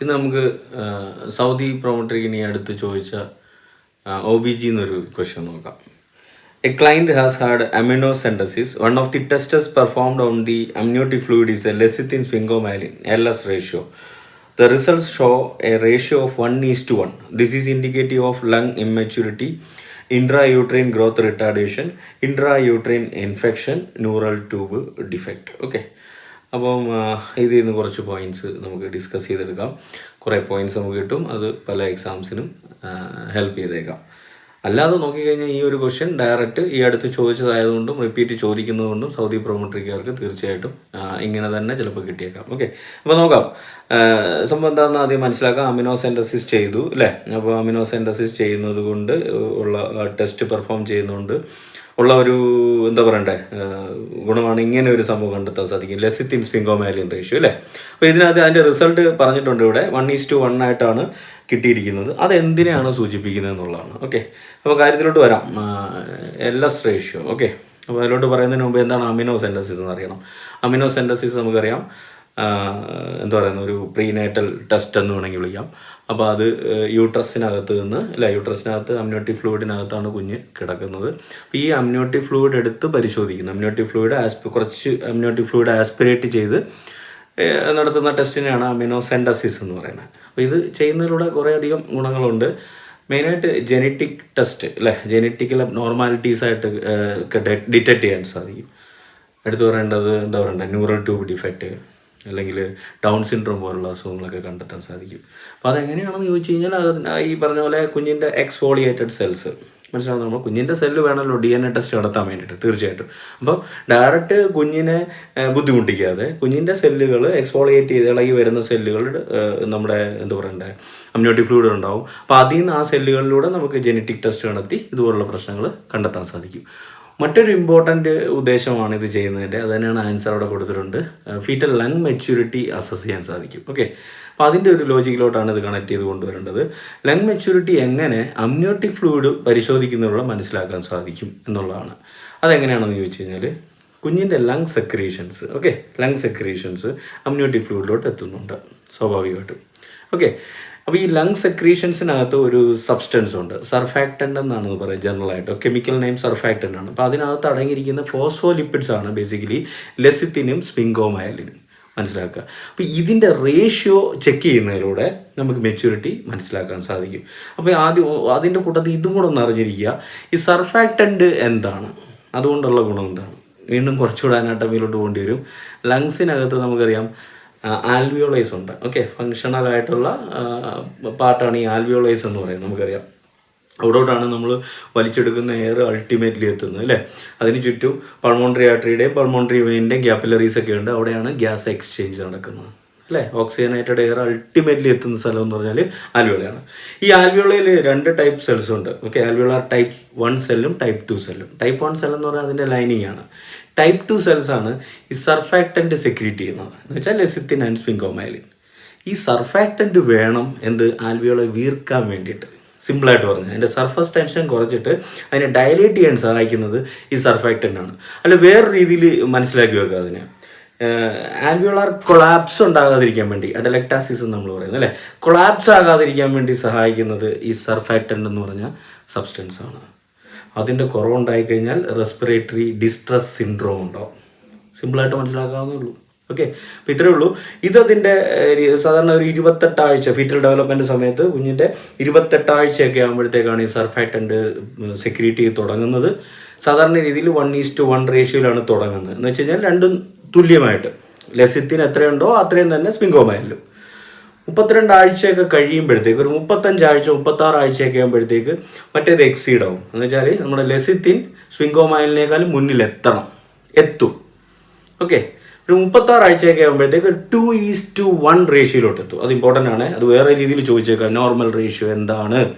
പിന്നെ നമുക്ക് സൗദി പ്രൊമോട്ടർക്ക് ഇനി അടുത്ത് ചോദിച്ച ഒ ബി ജി എന്നൊരു ക്വസ്റ്റ്യൻ നോക്കാം. A client has had amniocentesis one of the tests performed on the amniotic fluid is a lecithin sphingomyelin L S ratio the result show a ratio of one is to one this is indicative of lung immaturity intra uterine growth retardation intra uterine infection neural tube defect okay അപ്പം ഇതിൽ നിന്ന് കുറച്ച് points നമുക്ക് discuss ചെയ്തെടുക്കാം. കുറേ points നമുക്ക് കിട്ടും. അത് പല എക്സാംസിനും ഹെൽപ്പ് ചെയ്തേക്കാം. അല്ലാതെ നോക്കിക്കഴിഞ്ഞാൽ ഈ ഒരു ക്വസ്റ്റ്യൻ ഡയറക്റ്റ് ഈ അടുത്ത് ചോദിച്ചതായതുകൊണ്ടും റിപ്പീറ്റ് ചോദിക്കുന്നതുകൊണ്ടും സൗദി പ്രൊമോട്ടറിക്കാർക്ക് തീർച്ചയായിട്ടും ഇങ്ങനെ തന്നെ ചിലപ്പോൾ കിട്ടിയേക്കാം. ഓക്കെ അപ്പോൾ നോക്കാം. സംഭവം എന്താണെന്ന് ആദ്യം മനസ്സിലാക്കാം. അമിനോസെന്റസിസ് ചെയ്തു അല്ലേ? അപ്പോൾ അമിനോസെന്റസിസ് ചെയ്യുന്നത് കൊണ്ട് ഉള്ള ടെസ്റ്റ് പെർഫോം ചെയ്യുന്നതുകൊണ്ട് ഉള്ള ഒരു എന്താ പറയണ്ടേ ഗുണമാണ് ഇങ്ങനെ ഒരു സംഭവം കണ്ടെത്താൻ സാധിക്കും. ലെസിത്തിൻ സ്പിങ്കോമാലിയൻ റേഷ്യോ അല്ലേ? അപ്പോൾ ഇതിനകത്ത് അതിന്റെ റിസൾട്ട് പറഞ്ഞിട്ടുണ്ട് ഇവിടെ. വൺ ഈസ് ടു വൺ ആയിട്ടാണ് കിട്ടിയിരിക്കുന്നത്. അത് എന്തിനെയാണ് സൂചിപ്പിക്കുന്നത് എന്നുള്ളതാണ്. ഓക്കെ അപ്പോൾ കാര്യത്തിലോട്ട് വരാം. എൽ എസ് റേഷ്യോ ഓക്കെ അപ്പോൾ അതിലോട്ട് പറയുന്നതിന് മുമ്പ് എന്താണ് അമിനോ സെന്റസിസ് എന്ന് അറിയണം. അമിനോ സെന്റസിസ് നമുക്കറിയാം എന്താ പറയുന്ന ഒരു പ്രീനേറ്റൽ ടെസ്റ്റ് എന്ന് വേണമെങ്കിൽ വിളിക്കാം. അപ്പോൾ അത് യൂട്രസിനകത്ത് നിന്ന് അല്ല യൂട്രസിനകത്ത് അമ്നോട്ടി ഫ്ലൂയിഡിനകത്താണ് കുഞ്ഞ് കിടക്കുന്നത്. ഈ അമ്നോട്ടി ഫ്ലൂയിഡ് എടുത്ത് പരിശോധിക്കുന്നു. അമ്നോട്ടി ഫ്ലൂയിഡ് ആസ്പി കുറച്ച് അമ്നോട്ടി ഫ്ലൂയിഡ് ആസ്പിറേറ്റ് ചെയ്ത് നടത്തുന്ന ടെസ്റ്റിനെയാണ് അമിനോസെൻഡസിസ് എന്ന് പറയുന്നത്. അപ്പോൾ ഇത് ചെയ്യുന്നതിലൂടെ കുറേ അധികം ഗുണങ്ങളുണ്ട്. മെയിനായിട്ട് ജെനറ്റിക് ടെസ്റ്റ് അല്ലേ? ജെനറ്റിക്കൽ നോർമാലിറ്റീസ് ആയിട്ട് ഡിറ്റക്ട് ചെയ്യാൻ സാധിക്കും. എടുത്തു പറയേണ്ടത് എന്താ പറയണ്ടത് ന്യൂറൽ ട്യൂബ് ഡിഫക്റ്റ് അല്ലെങ്കിൽ ഡൗൺ സിൻഡ്രോം പോലുള്ള അസുഖങ്ങളൊക്കെ കണ്ടെത്താൻ സാധിക്കും. അപ്പോൾ അതെങ്ങനെയാണെന്ന് ചോദിച്ചു കഴിഞ്ഞാൽ അത് ഈ പറഞ്ഞ പോലെ കുഞ്ഞിന്റെ എക്സ്ഫോളിയേറ്റഡ് സെൽസ് മനസ്സിലാവും നമ്മൾ കുഞ്ഞിന്റെ സെല്ല് വേണമല്ലോ ഡി എൻ എ ടെസ്റ്റ് നടത്താൻ വേണ്ടിയിട്ട് തീർച്ചയായിട്ടും. അപ്പോൾ ഡയറക്റ്റ് കുഞ്ഞിനെ ബുദ്ധിമുട്ടിക്കാതെ കുഞ്ഞിന്റെ സെല്ലുകൾ എക്സ്പോളിയേറ്റ് ചെയ്ത് ഇളകി വരുന്ന സെല്ലുകൾ നമ്മുടെ എന്താ പറയണ്ടേ അമ്നോട്ടിക് ഫ്ലൂയിഡ് ഉണ്ടാവും. അപ്പോൾ അതിൽ നിന്ന് ആ സെല്ലുകളിലൂടെ നമുക്ക് ജനറ്റിക് ടെസ്റ്റ് നടത്തി ഇതുപോലുള്ള പ്രശ്നങ്ങൾ കണ്ടെത്താൻ സാധിക്കും. മറ്റൊരു ഇമ്പോർട്ടന്റ് ഉദ്ദേശമാണ് ഇത് ചെയ്യുന്നതിന്റെ. അത് തന്നെയാണ് ആൻസർ അവിടെ കൊടുത്തിട്ടുണ്ട്. ഫീറ്റൽ ലങ് മെച്യൂരിറ്റി അസസ് ചെയ്യാൻ സാധിക്കും. ഓക്കെ അപ്പോൾ അതിന്റെ ഒരു ലോജിക്കിലോട്ടാണ് ഇത് കണക്ട് ചെയ്ത് കൊണ്ടുവരേണ്ടത്. ലങ് മെച്യൂരിറ്റി എങ്ങനെ അമ്നിയോട്ടിക് ഫ്ലൂയിഡ് പരിശോധിക്കുന്നതിലൂടെ മനസ്സിലാക്കാൻ സാധിക്കും എന്നുള്ളതാണ്. അതെങ്ങനെയാണെന്ന് ചോദിച്ചു കഴിഞ്ഞാൽ കുഞ്ഞിന്റെ lung secretions okay lung secretions amniotic ഫ്ലൂയിഡിലോട്ട് എത്തുന്നുണ്ട് സ്വാഭാവികമായിട്ടും. ഓക്കെ അപ്പോൾ ഈ ലങ് സെക്രീഷൻസിനകത്ത് ഒരു സബ്സ്റ്റൻസ് ഉണ്ട്. സർഫാക്റ്റന്റ് എന്നാണ് പറയുക ജനറലായിട്ട് കെമിക്കൽ നെയിം സർഫാക്റ്റന്റ് ആണ്. അപ്പോൾ അതിനകത്ത് അടങ്ങിയിരിക്കുന്ന ഫോസ്ഫോലിപ്പിഡ്സ് ആണ് ബേസിക്കലി ലെസിത്തിനും സ്പിങ്കോമയലിനും മനസ്സിലാക്കുക? അപ്പോൾ ഇതിന്റെ റേഷ്യോ ചെക്ക് ചെയ്യുന്നതിലൂടെ നമുക്ക് മെച്യൂരിറ്റി മനസ്സിലാക്കാൻ സാധിക്കും. അപ്പോൾ ആദ്യം അതിന്റെ കൂട്ടത്തിൽ ഇതും കൂടെ ഒന്ന് അറിഞ്ഞിരിക്കുക. ഈ സർഫാക്റ്റന്റ് എന്താണ്? അതുകൊണ്ടുള്ള ഗുണം എന്താണ്? വീണ്ടും കുറച്ചുകൂടെ അനാട്ടമിയിലോട്ട് പോകേണ്ടി വരും. ലങ്സിനകത്ത് നമുക്കറിയാം ആൽവിയോളൈസ് ഉണ്ട്. ഓക്കെ ഫങ്ഷണൽ ആയിട്ടുള്ള പാർട്ടാണ് ഈ ആൽവിയോളൈസ് എന്ന് പറയുന്നത് നമുക്കറിയാം. അവിടോട്ടാണ് നമ്മൾ വലിച്ചെടുക്കുന്ന എയർ അൾട്ടിമേറ്റ്ലി എത്തുന്നത് അല്ലേ? അതിന് ചുറ്റും പൾമോണ്ടറി ആർട്ടറിയുടെയും പൾമോണ്ടറി വെയിന്റെയും ക്യാപ്പിലറീസ് ഒക്കെ ഉണ്ട്. അവിടെയാണ് ഗ്യാസ് എക്സ്ചേഞ്ച് നടക്കുന്നത്. അല്ലേ? ഓക്സിജനേറ്റഡ് എയർ അൾട്ടിമേറ്റ്ലി എത്തുന്ന സ്ഥലം എന്ന് പറഞ്ഞാൽ ആൽവിയോളയാണ്. ഈ ആൽവിയോളയിൽ രണ്ട് ടൈപ്പ് സെൽസ് ഉണ്ട്. ഓക്കെ ആൽവിയോളാർ ടൈപ്പ് വൺ സെല്ലും ടൈപ്പ് ടു സെല്ലും ടൈപ്പ് വൺ സെൽ എന്ന് പറഞ്ഞാൽ അതിന്റെ ലൈനിങ് ആണ്. ടൈപ്പ് ടു സെൽസ് ആണ് ഈ സർഫാക്റ്റന്റ് സെക്രീറ്റ് ചെയ്യുന്നത്. എന്ന് വെച്ചാൽ ലെസിത്തിൻ ആൻഡ് സ്പിങ്കോമൈലിൻ ഈ സർഫാക്റ്റന്റ് വേണം എന്ത്? ആൽവിയോളെ വീർക്കാൻ വേണ്ടിയിട്ട്. സിമ്പിളായിട്ട് പറഞ്ഞു. അതിന്റെ സർഫസ് ടെൻഷൻ കുറച്ചിട്ട് അതിനെ ഡയലേറ്റ് ചെയ്യാൻ സഹായിക്കുന്നത് ഈ സർഫാക്റ്റന്റ് ആണ്. അല്ല വേറെ രീതിയിൽ മനസ്സിലാക്കി വെക്കുക അതിനെ. ആൽവിയോളാർ കൊളാപ്സ് ഉണ്ടാകാതിരിക്കാൻ വേണ്ടി അഡലക്ടാസിസ് എന്ന് നമ്മൾ പറയുന്നത് അല്ലേ? കൊളാപ്സ് ആകാതിരിക്കാൻ വേണ്ടി സഹായിക്കുന്നത് ഈ സർഫാക്ടൻ എന്ന് പറഞ്ഞ സബ്സ്റ്റൻസ് ആണ്. അതിന്റെ കുറവുണ്ടായി കഴിഞ്ഞാൽ റെസ്പിറേറ്ററി ഡിസ്ട്രസ് സിൻഡ്രോം ഉണ്ടാവും സിമ്പിളായിട്ട് മനസ്സിലാക്കാവുന്നേ ഉള്ളൂ. ഓക്കെ അപ്പോൾ ഇത്രയേ ഉള്ളൂ. ഇതതിന്റെ സാധാരണ ഒരു ഇരുപത്തെട്ടാഴ്ച ഫീറ്റൽ ഡെവലപ്മെന്റ് സമയത്ത് കുഞ്ഞിന്റെ ഇരുപത്തെട്ടാഴ്ചയൊക്കെ ആകുമ്പോഴത്തേക്കാണ് ഈ സർഫാക്ടന്റ് സെക്യൂരിറ്റി തുടങ്ങുന്നത്. സാധാരണ രീതിയിൽ വൺ ഈസ് ടു വൺ റേഷ്യോയിലാണ് തുടങ്ങുന്നത്. എന്ന് വെച്ച് കഴിഞ്ഞാൽ രണ്ടും തുല്യമായിട്ട്. ലസിത്തിന് എത്രയുണ്ടോ അത്രയും തന്നെ സ്പിങ്കോമയിലും മുപ്പത്തിരണ്ട് ആഴ്ചയൊക്കെ കഴിയുമ്പോഴത്തേക്ക് ഒരു മുപ്പത്തഞ്ചാഴ്ച മുപ്പത്താറ് ആഴ്ചയൊക്കെ ആകുമ്പോഴത്തേക്ക് മറ്റേത് എക്സീഡ് ആവും. എന്ന് വെച്ചാൽ നമ്മുടെ ലെസിത്തിൻ സ്വിങ്കോമയലിനേക്കാളും മുന്നിൽ എത്തണം. എത്തും. ഓക്കെ? ഒരു മുപ്പത്താറ് ആഴ്ചയൊക്കെ ആകുമ്പോഴത്തേക്ക് ടു ഈസ് ടു വൺ റേഷ്യോയിലോട്ട് എത്തും. അത് ഇമ്പോർട്ടന്റ് ആണ്. അത് വേറെ രീതിയിൽ ചോദിച്ചേക്കാം. നോർമൽ റേഷ്യോ എന്താണ്?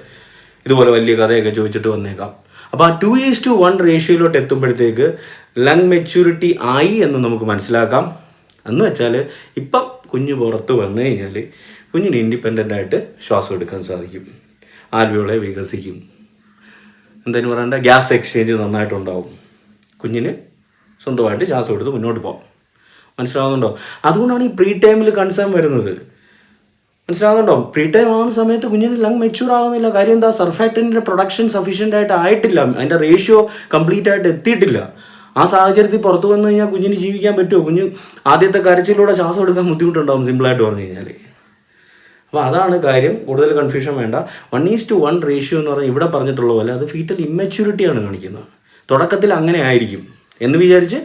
ഇതുപോലെ വലിയ കഥയൊക്കെ ചോദിച്ചിട്ട് വന്നേക്കാം. അപ്പോൾ ആ ടു ഈസ് ടു വൺ റേഷ്യോയിലോട്ട് എത്തുമ്പോഴത്തേക്ക് ലങ് മെച്യൂരിറ്റി ആയി എന്ന് നമുക്ക് മനസ്സിലാക്കാം. എന്ന് വെച്ചാൽ ഇപ്പം കുഞ്ഞ് പുറത്ത് വന്നു കഴിഞ്ഞാൽ കുഞ്ഞിന് ഇൻഡിപെൻഡന്റ് ആയിട്ട് ശ്വാസം എടുക്കാൻ സാധിക്കും. ആൽവിയോളെ വികസിക്കും. എന്തായാലും പറയണ്ട? ഗ്യാസ് എക്സ്ചേഞ്ച് നന്നായിട്ടുണ്ടാവും. കുഞ്ഞിന് സ്വന്തമായിട്ട് ശ്വാസം എടുത്ത് മുന്നോട്ട് പോകാം. മനസ്സിലാവുന്നുണ്ടോ? അതുകൊണ്ടാണ് ഈ പ്രീ ടൈമിൽ കൺസേൺ വരുന്നത്. മനസ്സിലാകുന്നുണ്ടോ പ്രീ ടൈം ആവുന്ന സമയത്ത് കുഞ്ഞിന് ലങ് മെച്യൂർ ആകുന്നില്ല കാര്യം എന്താ? സർഫാക്ടിന്റെ പ്രൊഡക്ഷൻ സഫീഷ്യന്റ് ആയിട്ട് ആയിട്ടില്ല. അതിന്റെ റേഷ്യോ കംപ്ലീറ്റ് ആയിട്ട് എത്തിയിട്ടില്ല. ആ സാഹചര്യത്തിൽ പുറത്തു വന്നു കഴിഞ്ഞാൽ കുഞ്ഞിന് ജീവിക്കാൻ പറ്റുമോ? കുഞ്ഞ് ആദ്യത്തെ കരച്ചിലൂടെ ശ്വാസം എടുക്കാൻ ബുദ്ധിമുട്ടുണ്ടാവും സിമ്പിളായിട്ട് പറഞ്ഞു കഴിഞ്ഞാൽ അപ്പോൾ അതാണ് കാര്യം. കൂടുതൽ കൺഫ്യൂഷൻ വേണ്ട. One is to one ratio എന്ന് പറഞ്ഞാൽ ഇവിടെ പറഞ്ഞിട്ടുള്ള പോലെ അത് ഫീറ്റൽ ഇമ്മച്യൂരിറ്റിയാണ് കാണിക്കുന്നത്. തുടക്കത്തിൽ അങ്ങനെ ആയിരിക്കും. എന്ന് വിചാരിച്ച്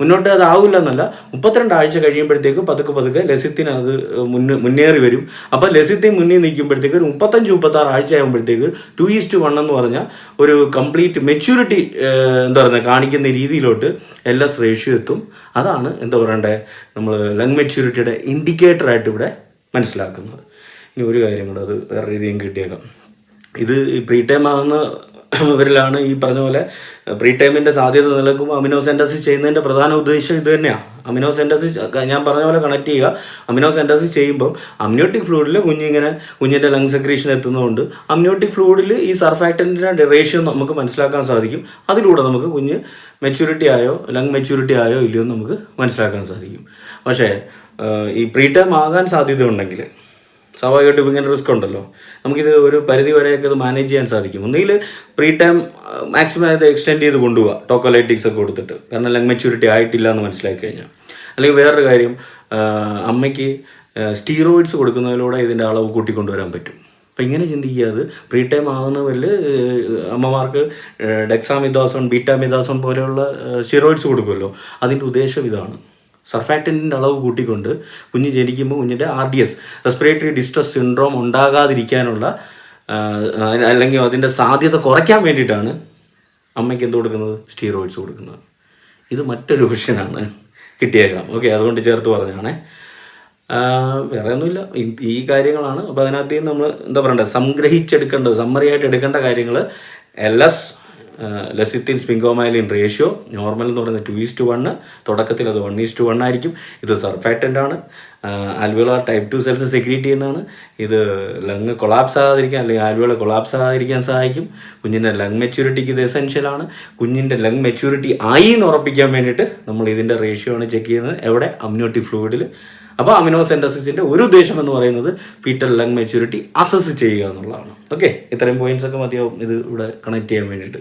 മുന്നോട്ട് അത് ആവില്ല എന്നല്ല മുപ്പത്തിരണ്ട് ആഴ്ച കഴിയുമ്പോഴത്തേക്ക് പതുക്കെ പതുക്കെ ലസിത്തിന് അത് മുന്നേ മുന്നേറി വരും. അപ്പോൾ ലസിത്തിൻ മുന്നിൽ നിൽക്കുമ്പോഴത്തേക്ക് ഒരു മുപ്പത്തഞ്ച് മുപ്പത്താറ് ആഴ്ച ആകുമ്പോഴത്തേക്ക് ടു ഈസ്റ്റ് വൺ എന്ന് പറഞ്ഞാൽ ഒരു കംപ്ലീറ്റ് മെച്യൂരിറ്റി എന്താ പറയുക കാണിക്കുന്ന രീതിയിലോട്ട് എസ് റേഷ്യോ എത്തും. അതാണ് എന്താ പറയണ്ടേ നമ്മൾ ലങ് മെച്യൂരിറ്റിയുടെ ഇൻഡിക്കേറ്ററായിട്ട് ഇവിടെ മനസ്സിലാക്കുന്നത്. ഇനി ഒരു കാര്യം കൂടെ അത് വേറെ രീതിയും കിട്ടിയേക്കാം. ഇത് പ്രീ ടൈം ആകുന്ന ഇവരിലാണ് ഈ പറഞ്ഞ പോലെ പ്രീ ടൈമിന്റെ സാധ്യത നിലനിൽക്കുമ്പോൾ അമിനോ സെന്റസിസ് ചെയ്യുന്നതിന്റെ പ്രധാന ഉദ്ദേശം ഇത് തന്നെയാണ് അമിനോ സെന്റസിസ് ഞാൻ പറഞ്ഞ പോലെ കണക്ട് ചെയ്യുക. അമിനോ സെന്റസിസ് ചെയ്യുമ്പോൾ അമ്നിയോട്ടിക് ഫ്ലൂയിഡിൽ കുഞ്ഞിങ്ങനെ കുഞ്ഞിന്റെ ലങ് സെക്രീഷൻ എത്തുന്നതുകൊണ്ട് അമ്നിയോട്ടിക് ഫ്ലൂയിഡിൽ ഈ സർഫാക്ടന്റിന്റെ റേഷ്യോ നമുക്ക് മനസ്സിലാക്കാൻ സാധിക്കും. അതിലൂടെ നമുക്ക് കുഞ്ഞ് മെച്യൂരിറ്റി ആയോ ലങ് മെച്യൂരിറ്റി ആയോ ഇല്ലയോ എന്ന് നമുക്ക് മനസ്സിലാക്കാൻ സാധിക്കും. പക്ഷേ ഈ പ്രീ ടൈം ആകാൻ സാധ്യത ഉണ്ടെങ്കിൽ സ്വാഭാവികമായിട്ടും ഇങ്ങനെ റിസ്ക് ഉണ്ടല്ലോ. നമുക്കിത് ഒരു പരിധി വരെയൊക്കെ ഇത് മാനേജ് ചെയ്യാൻ സാധിക്കും. ഒന്നുകിൽ പ്രീ ടൈം മാക്സിമം അത് എക്സ്റ്റെൻഡ് ചെയ്ത് കൊണ്ടുപോകുക ടോക്കോലൈറ്റിക്സ് ഒക്കെ കൊടുത്തിട്ട്. കാരണം ലങ് മെച്യൂരിറ്റി ആയിട്ടില്ല എന്ന് മനസ്സിലാക്കി കഴിഞ്ഞാൽ അല്ലെങ്കിൽ വേറൊരു കാര്യം അമ്മയ്ക്ക് സ്റ്റീറോയിഡ്സ് കൊടുക്കുന്നതിലൂടെ ഇതിന്റെ അളവ് കൂട്ടിക്കൊണ്ടുവരാൻ പറ്റും. അപ്പം ഇങ്ങനെ ചിന്തിക്കാതെ പ്രീ ടൈം ആകുന്നവരിൽ അമ്മമാർക്ക് ഡെക്സാമിദാസോൺ ബീറ്റാമിദാസോൺ പോലെയുള്ള സ്റ്റീറോയിഡ്സ് കൊടുക്കുമല്ലോ. അതിന്റെ ഉദ്ദേശം ഇതാണ്. സർഫാക്റ്റന്റിന്റെ അളവ് കൂട്ടിക്കൊണ്ട് കുഞ്ഞ് ജനിക്കുമ്പോൾ കുഞ്ഞിന്റെ R D S respiratory distress syndrome ഉണ്ടാകാതിരിക്കാനുള്ള അല്ലെങ്കിൽ അതിന്റെ സാധ്യത കുറയ്ക്കാൻ വേണ്ടിയിട്ടാണ് അമ്മയ്ക്ക് എന്ത് കൊടുക്കുന്നത്? സ്റ്റീറോയിഡ്സ് കൊടുക്കുന്നത്. ഇത് മറ്റൊരു ഓപ്ഷനാണ് കിട്ടിയേക്കാം. ഓക്കെ അതുകൊണ്ട് ചേർത്ത് പറഞ്ഞാണേ. വേറെ ഒന്നുമില്ല ഈ- കാര്യങ്ങളാണ്. അപ്പോൾ അതിനകത്ത് നമ്മൾ എന്താ പറയണ്ടേ? സംഗ്രഹിച്ചെടുക്കേണ്ടത് സമ്മറിയായിട്ട് എടുക്കേണ്ട കാര്യങ്ങൾ L S lecithin sphingomyelin ratio normal എന്ന് പറയുന്നത് ടു ഈസ് ടു വണ്ണ് തുടക്കത്തിൽ അത് വൺ ഈസ് ടു വൺ ആയിരിക്കും. ഇത് സർഫാക്റ്റന്റ് ആണ്. Alveolar type two cells secrete ചെയ്യുന്നതാണ്. ഇത് ലങ് കൊളാപ്സ് ആകാതിരിക്കാൻ അല്ലെങ്കിൽ ആൽവിയോള കൊളാപ്സ് ആകാതിരിക്കാൻ സഹായിക്കും. കുഞ്ഞിന്റെ ലങ് മെച്യൂരിറ്റിക്ക് ഇത് എസെൻഷ്യലാണ് കുഞ്ഞിന്റെ ലങ് മെച്യൂരിറ്റി ആയി എന്ന് ഉറപ്പിക്കാൻ വേണ്ടിയിട്ട് നമ്മൾ ഇതിന്റെ റേഷ്യോ ആണ് ചെക്ക് ചെയ്യുന്നത്. എവിടെ? അമ്യൂട്ടി ഫ്ലൂയിഡിൽ അപ്പോൾ അമിനോ സെന്റസിസിന്റെ ഒരു ഉദ്ദേശം എന്ന് പറയുന്നത് ഫീറ്റൽ ലങ് മെച്യൂരിറ്റി അസസ് ചെയ്യുക എന്നുള്ളതാണ്. ഓക്കെ ഇത്രയും പോയിന്റ്സ് ഒക്കെ മതിയാവും ഇത് ഇവിടെ കണക്ട് ചെയ്യാൻ വേണ്ടിയിട്ട്.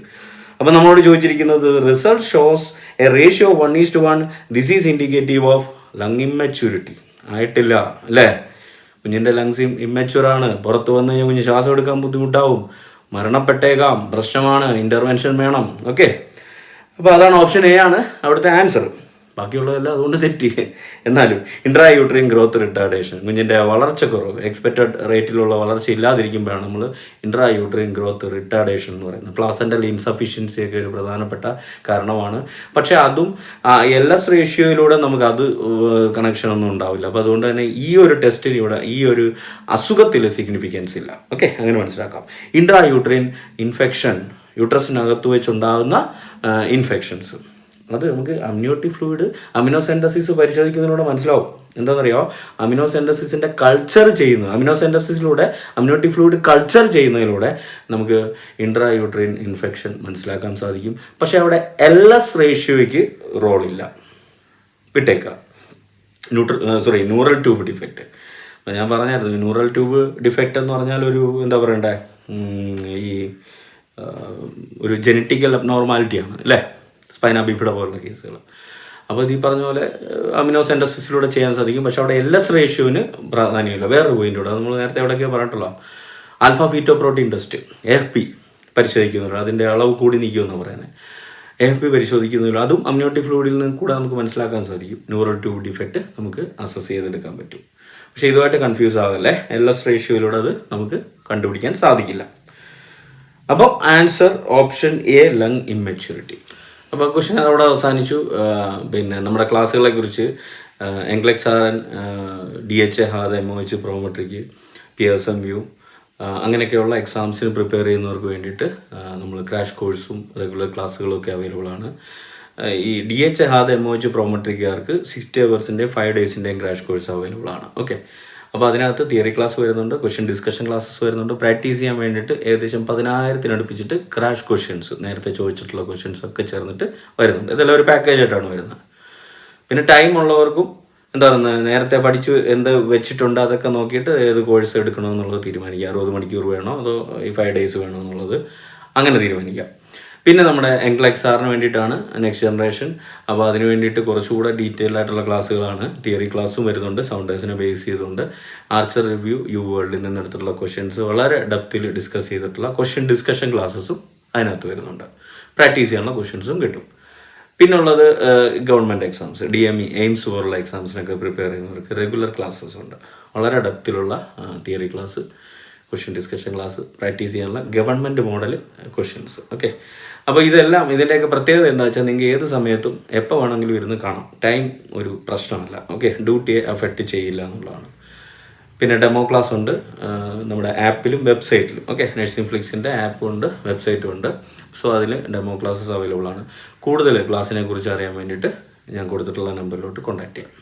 അപ്പോൾ നമ്മളോട് ചോദിച്ചിരിക്കുന്നത് result shows a ratio one is to one this is indicative of lung immaturity ആയിട്ടില്ല അല്ലേ? കുഞ്ഞിന്റെ ലങ്സ് ഇമ്മച്യൂറാണ് പുറത്ത് വന്നു കഴിഞ്ഞാൽ കുഞ്ഞ് ശ്വാസം എടുക്കാൻ ബുദ്ധിമുട്ടാവും. മരണപ്പെട്ടേക്കാം. പ്രശ്നമാണ്. ഇന്റർവെൻഷൻ വേണം. ഓക്കെ അപ്പോൾ അതാണ് ഓപ്ഷൻ എ ആണ്. അവിടുത്തെ ആൻസർ ബാക്കിയുള്ളതെല്ലാം അതുകൊണ്ട് തെറ്റി എന്നാലും ഇൻട്രാ യൂട്രീൻ ഗ്രോത്ത് റിട്ടാർഡേഷൻ കുഞ്ഞിന്റെ വളർച്ച കുറവ് എക്സ്പെക്റ്റഡ് റേറ്റിലുള്ള വളർച്ച ഇല്ലാതിരിക്കുമ്പോഴാണ് നമ്മൾ ഇൻട്രാ യൂട്രീൻ ഗ്രോത്ത് റിട്ടാർഡേഷൻ എന്ന് പറയുന്നത്. പ്ലാസന്റൽ ഇൻസഫിഷ്യൻസി ഒക്കെ ഒരു പ്രധാനപ്പെട്ട കാരണമാണ്. പക്ഷേ അതും എൽ എസ് റേഷ്യോയിലൂടെ നമുക്ക് അത് കണക്ഷൻ ഒന്നും ഉണ്ടാവില്ല. അപ്പോൾ അതുകൊണ്ട് തന്നെ ഈ ഒരു ടെസ്റ്റിന് ഇവിടെ ഈ ഒരു അസുഖത്തിൽ സിഗ്നിഫിക്കൻസ് ഇല്ല. ഓക്കെ അങ്ങനെ മനസ്സിലാക്കാം. ഇൻട്രാ യൂട്രീൻ ഇൻഫെക്ഷൻ യൂട്രസിനകത്ത് വെച്ചുണ്ടാകുന്ന ഇൻഫെക്ഷൻസ് അത് നമുക്ക് അമ്നിയോട്ടിക് ഫ്ലൂയിഡ് അമിനോസെന്റസിസ് പരിശോധിക്കുന്നതിലൂടെ മനസ്സിലാവും. എന്താണെന്നറിയോ? അമിനോസെന്റസിസിന്റെ കൾച്ചർ ചെയ്യുന്നത് അമിനോസെന്റസിസിലൂടെ അമ്നിയോട്ടിക് ഫ്ലൂയിഡ് കൾച്ചർ ചെയ്യുന്നതിലൂടെ നമുക്ക് ഇൻട്രാ യൂട്രീൻ ഇൻഫെക്ഷൻ മനസ്സിലാക്കാൻ സാധിക്കും. പക്ഷേ അവിടെ എൽ എസ് റേഷ്യോയ്ക്ക് റോളില്ല വിട്ടേക്കാം. ന്യൂട്ര സോറി ന്യൂറൽ ട്യൂബ് ഡിഫക്റ്റ് ഞാൻ പറഞ്ഞായിരുന്നു ന്യൂറൽ ട്യൂബ് ഡിഫക്റ്റ് എന്ന് പറഞ്ഞാൽ ഒരു എന്താ പറയണ്ടേ? ഈ ഒരു ജനറ്റിക്കൽ അബ്നോർമാലിറ്റിയാണ് അല്ലേ? സ്പൈന ബിഫിഡ പോലുള്ള കേസുകൾ അപ്പോൾ ഇത് ഈ പറഞ്ഞ പോലെ അമിനോ സെന്റസിലൂടെ ചെയ്യാൻ സാധിക്കും. പക്ഷേ അവിടെ എൽ എസ് റേഷ്യോന് പ്രാധാന്യമില്ല. വേറൊരു പോയിന്റൂടെ നമ്മൾ നേരത്തെ എവിടെയൊക്കെയോ പറഞ്ഞിട്ടുള്ള alpha feto protein test F P പരിശോധിക്കുന്നുള്ളൂ അതിന്റെ അളവ് കൂടി നിൽക്കുമെന്ന് പറയുന്നത്. എഫ് പി പരിശോധിക്കുന്നില്ല അതും അമ്നിയോട്ടിക് ഫ്ലൂയിഡിൽ നിന്ന് കൂടെ നമുക്ക് മനസ്സിലാക്കാൻ സാധിക്കും. ന്യൂറോ ട്യൂബ് ഡിഫക്റ്റ് നമുക്ക് അസസ് ചെയ്തെടുക്കാൻ പറ്റും. പക്ഷേ ഇതുമായിട്ട് കൺഫ്യൂസ് ആകല്ലേ? എൽ എസ് റേഷ്യോയിലൂടെ അത് നമുക്ക് കണ്ടുപിടിക്കാൻ സാധിക്കില്ല. അപ്പോൾ answer option A lung immaturity. അപ്പോൾ ക്വസ്റ്റ്യൻ അവിടെ അവസാനിച്ചു. പിന്നെ നമ്മുടെ ക്ലാസ്സുകളെ കുറിച്ച് NCLEX R D H A HAAD M O H Prometric P S M U അങ്ങനെയൊക്കെയുള്ള എക്സാംസിന് പ്രിപ്പയർ ചെയ്യുന്നവർക്ക് വേണ്ടിയിട്ട് നമ്മൾ ക്രാഷ് കോഴ്സും റെഗുലർ ക്ലാസ്സുകളും ഒക്കെ അവൈലബിൾ ആണ്. ഈ D H A HAAD M O H പ്രോമെട്രിക്കാർക്ക് sixty അവേഴ്സിന്റെയും ഫൈവ് ഡേയ്സിന്റെയും ക്രാഷ് കോഴ്സ് അവൈലബിൾ ആണ്. ഓക്കെ അപ്പോൾ അതിനകത്ത് തിയറി ക്ലാസ് വരുന്നുണ്ട് ക്വസ്റ്റ്യൻ ഡിസ്കഷൻ ക്ലാസ്സസ് വരുന്നുണ്ട്. പ്രാക്ടീസ് ചെയ്യാൻ വേണ്ടിയിട്ട് ഏകദേശം പതിനായിരത്തിനടുപ്പിച്ചിട്ട് ക്രാഷ് ക്വസ്റ്റ്യൻസ് നേരത്തെ ചോദിച്ചിട്ടുള്ള ക്വസ്റ്റ്യൻസ് ഒക്കെ ചേർന്നിട്ട് വരുന്നുണ്ട്. ഇതെല്ലാം ഒരു പാക്കേജ് ആയിട്ടാണ് വരുന്നത്. പിന്നെ ടൈം ഉള്ളവർക്കും എന്താ പറയുന്നത് നേരത്തെ പഠിച്ചു എന്ത് വെച്ചിട്ടുണ്ട് അതൊക്കെ നോക്കിയിട്ട് ഏത് കോഴ്സ് എടുക്കണമെന്നുള്ളത് തീരുമാനിക്കുക. അറുപത് മണിക്കൂർ വേണോ അതോ ഈ ഫൈവ് ഡേയ്സ് വേണോ എന്നുള്ളത് അങ്ങനെ തീരുമാനിക്കാം പിന്നെ നമ്മുടെ എംക്ലൈക് സാറിന് വേണ്ടിയിട്ടാണ് നെക്സ്റ്റ് ജനറേഷൻ അപ്പോൾ അതിന് വേണ്ടിയിട്ട് കുറച്ചുകൂടെ ഡീറ്റെയിൽ ആയിട്ടുള്ള ക്ലാസ്സുകളാണ്. തിയറി ക്ലാസ്സും വരുന്നുണ്ട്. സൗണ്ടേഴ്സിനെ ബേസ് ചെയ്തുകൊണ്ട് ആർച്ചർ റിവ്യൂ യു വേൾഡിൽ നിന്നെടുത്തിട്ടുള്ള ക്വസ്റ്റ്യൻസ് വളരെ ഡെപ്തിൽ ഡിസ്കസ് ചെയ്തിട്ടുള്ള ക്വസ്റ്റ്യൻ ഡിസ്കഷൻ ക്ലാസ്സസും അതിനകത്ത് വരുന്നുണ്ട്. പ്രാക്ടീസ് ചെയ്യാനുള്ള ക്വസ്റ്റ്യൻസും കിട്ടും. പിന്നുള്ളത് government exams D M E AIIMS പോലുള്ള എക്സാംസിനൊക്കെ പ്രിപ്പയർ ചെയ്യുന്നവർക്ക് റെഗുലർ ക്ലാസ്സസ് ഉണ്ട്. വളരെ ഡെപ്തിലുള്ള theory class question discussion class practice ചെയ്യാനുള്ള ഗവൺമെന്റ് മോഡൽ ക്വസ്റ്റ്യൻസ് ഓക്കെ അപ്പോൾ ഇതെല്ലാം ഇതിന്റെയൊക്കെ പ്രത്യേകത എന്താ വെച്ചാൽ നിങ്ങൾക്ക് ഏത് സമയത്തും എപ്പോൾ വേണമെങ്കിലും ഇരുന്ന് കാണാം. ടൈം ഒരു പ്രശ്നമല്ല. ഓക്കെ ഡ്യൂട്ടിയെ അഫക്റ്റ് ചെയ്യില്ല എന്നുള്ളതാണ്. പിന്നെ ഡെമോ ക്ലാസ് ഉണ്ട്. നമ്മുടെ ആപ്പിലും വെബ്സൈറ്റിലും ഓക്കെ നഴ്സിംഗ് ഫ്ലിക്സിന്റെ ആപ്പും ഉണ്ട് വെബ്സൈറ്റും ഉണ്ട്. സോ അതിൽ ഡെമോ ക്ലാസ്സസ് അവൈലബിൾ ആണ്. കൂടുതൽ ക്ലാസ്സിനെ കുറിച്ച് അറിയാൻ വേണ്ടിയിട്ട് ഞാൻ കൊടുത്തിട്ടുള്ള നമ്പറിലോട്ട് കോൺടാക്ട് ചെയ്യാം.